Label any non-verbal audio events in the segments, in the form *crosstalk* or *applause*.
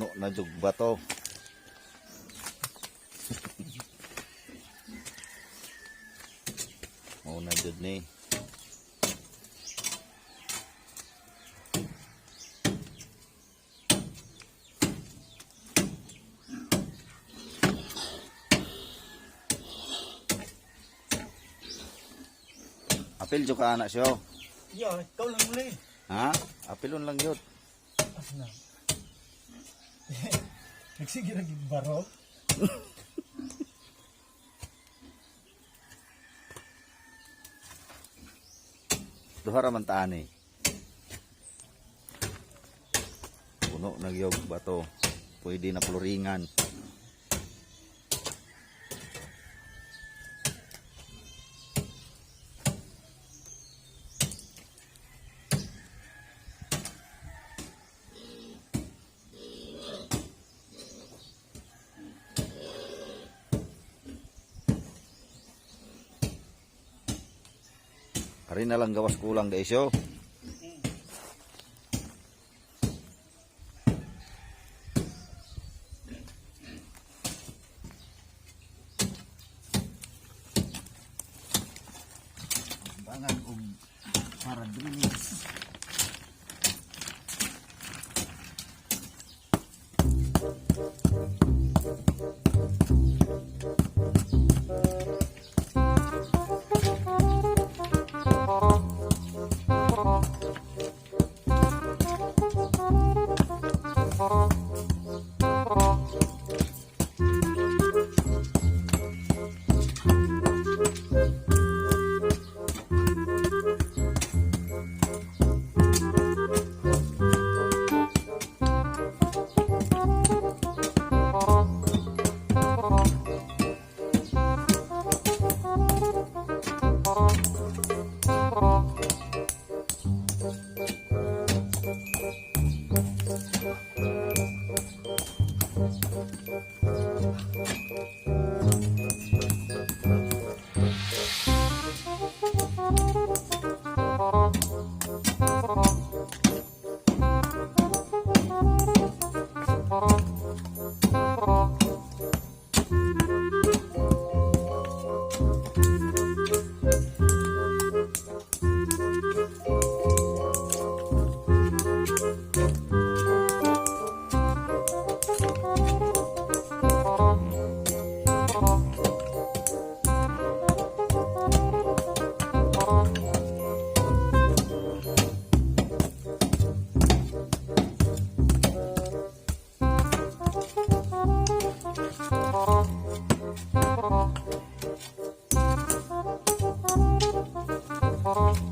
Puno na jug bato. *laughs* Mao na jud ni. Apil jo ka anak siyo. Yeah, ikaw lang muli. Ha? Apilon lang yun. Asa na? Nagsige lagi baro. Duha ra man taan eh. Puno nagyog bato. Pwede na pluringan. hari na lang gawas kulang guys yo. Thank you. Uh-huh.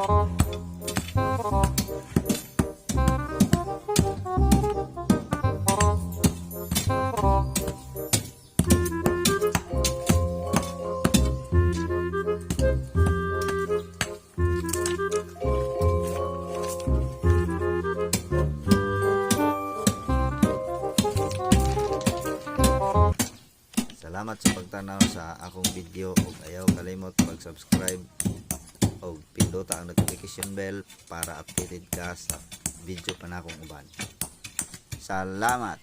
Salamat sa pagtanaw sa akong video ug ayaw kalimot mag-subscribe ug pinduta ang notification bell para updated ka sa video pa na akong uban. Salamat.